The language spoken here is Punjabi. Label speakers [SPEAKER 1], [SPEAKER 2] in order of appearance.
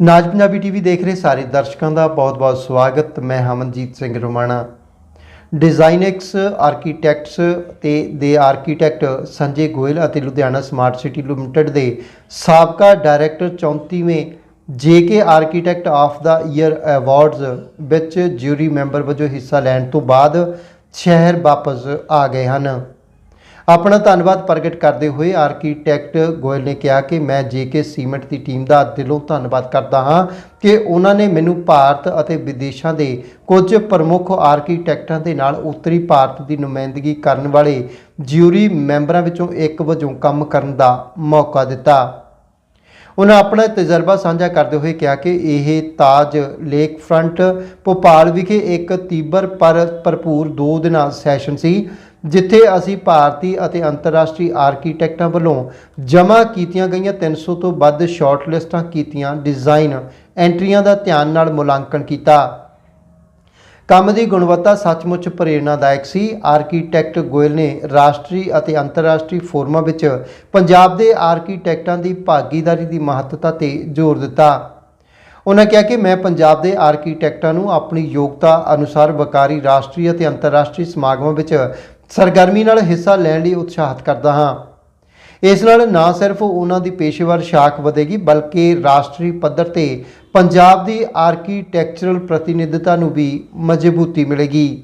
[SPEAKER 1] ਨਾਜ ਪੰਜਾਬੀ ਟੀਵੀ ਦੇਖ ਰਹੇ ਸਾਰੇ ਦਰਸ਼ਕਾਂ ਦਾ ਬਹੁਤ-ਬਹੁਤ ਸਵਾਗਤ। ਮੈਂ ਹਮਨਜੀਤ ਸਿੰਘ ਰੋਮਾਣਾ। ਡਿਜ਼ਾਈਨੈਕਸ ਆਰਕੀਟੈਕਟਸ ਤੇ ਦੇ ਆਰਕੀਟੈਕਟ ਸੰਜੇ ਗੋਇਲ ਅਤੇ ਲੁਧਿਆਣਾ ਸਮਾਰਟ ਸਿਟੀ ਲਿਮਟਿਡ ਦੇ ਸਾਬਕਾ director 34ਵੇਂ JK architect of the year awards ਵਿੱਚ ਜਿਊਰੀ ਮੈਂਬਰ ਵਜੋਂ ਹਿੱਸਾ ਲੈਣ ਤੋਂ ਬਾਅਦ ਸ਼ਹਿਰ ਵਾਪਸ ਆ ਗਏ ਹਨ। ਆਪਣਾ ਧੰਨਵਾਦ ਪ੍ਰਗਟ ਕਰਦੇ ਹੋਏ ਆਰਕੀਟੈਕਟ ਗੋਇਲ ਨੇ ਕਿਹਾ ਕਿ ਮੈਂ ਜੇਕੇ ਸੀਮੈਂਟ ਦੀ ਟੀਮ ਦਾ ਦਿਲੋਂ ਧੰਨਵਾਦ ਕਰਦਾ ਹਾਂ ਕਿ ਉਹਨਾਂ ਨੇ ਮੈਨੂੰ ਭਾਰਤ ਅਤੇ ਵਿਦੇਸ਼ਾਂ ਦੇ ਕੁਝ ਪ੍ਰਮੁੱਖ ਆਰਕੀਟੈਕਟਾਂ ਦੇ ਨਾਲ ਉੱਤਰੀ ਭਾਰਤ ਦੀ ਨੁਮਾਇੰਦਗੀ ਕਰਨ ਵਾਲੇ ਜਿਊਰੀ ਮੈਂਬਰਾਂ ਵਿੱਚੋਂ ਇੱਕ ਵਜੋਂ ਕੰਮ ਕਰਨ ਦਾ ਮੌਕਾ ਦਿੱਤਾ। ਉਹਨਾਂ ਆਪਣਾ ਤਜਰਬਾ ਸਾਂਝਾ ਕਰਦੇ ਹੋਏ ਕਿਹਾ ਕਿ ਇਹ ਤਾਜ ਲੇਕ ਫਰੰਟ ਭੋਪਾਲ ਵਿਖੇ ਇੱਕ ਤੀਬਰ ਪਰ ਭਰਪੂਰ ਦੋ ਦਿਨਾਂ ਸੈਸ਼ਨ ਸੀ, ਜਿੱਥੇ ਅਸੀਂ ਭਾਰਤੀ ਅਤੇ ਅੰਤਰਰਾਸ਼ਟਰੀ ਆਰਕੀਟੈਕਟਾਂ ਵੱਲੋਂ ਜਮ੍ਹਾਂ ਕੀਤੀਆਂ ਗਈਆਂ 300 ਤੋਂ ਵੱਧ ਸ਼ਾਰਟ ਲਿਸਟਾਂ ਕੀਤੀਆਂ, ਡਿਜ਼ਾਈਨ ਐਂਟਰੀਆਂ ਦਾ ਧਿਆਨ ਨਾਲ ਮੁਲਾਂਕਣ ਕੀਤਾ। ਕੰਮ ਦੀ ਗੁਣਵੱਤਾ ਸੱਚਮੁੱਚ ਪ੍ਰੇਰਣਾਦਾਇਕ ਸੀ। ਆਰਕੀਟੈਕਟ ਗੋਇਲ ਨੇ ਰਾਸ਼ਟਰੀ ਅਤੇ ਅੰਤਰਰਾਸ਼ਟਰੀ ਫੋਰਮਾਂ ਵਿੱਚ ਪੰਜਾਬ ਦੇ ਆਰਕੀਟੈਕਟਾਂ ਦੀ ਭਾਗੀਦਾਰੀ ਦੀ ਮਹੱਤਤਾ ਤੇ ਜ਼ੋਰ ਦਿੱਤਾ। ਉਹਨਾਂ ਕਿਹਾ ਕਿ ਮੈਂ ਪੰਜਾਬ ਦੇ ਆਰਕੀਟੈਕਟਾਂ ਨੂੰ ਆਪਣੀ ਯੋਗਤਾ ਅਨੁਸਾਰ ਵਕਾਰੀ ਰਾਸ਼ਟਰੀ ਅਤੇ ਅੰਤਰਰਾਸ਼ਟਰੀ ਸਮਾਗਮਾਂ ਵਿੱਚ ਸਰਗਰਮੀ ਨਾਲ ਹਿੱਸਾ ਲੈਣ ਲਈ ਉਤਸ਼ਾਹਿਤ ਕਰਦਾ ਹਾਂ। ਇਸ ਨਾਲ ਨਾ ਸਿਰਫ ਉਹਨਾਂ ਦੀ ਪੇਸ਼ੇਵਰ ਸ਼ਾਖ ਵਧੇਗੀ, ਬਲਕਿ ਰਾਸ਼ਟਰੀ ਪੱਧਰ ਤੇ ਪੰਜਾਬ ਦੀ ਆਰਕੀਟੈਕਚਰਲ ਪ੍ਰਤੀਨਿਧਤਾ ਨੂੰ ਵੀ ਮਜ਼ਬੂਤੀ ਮਿਲੇਗੀ।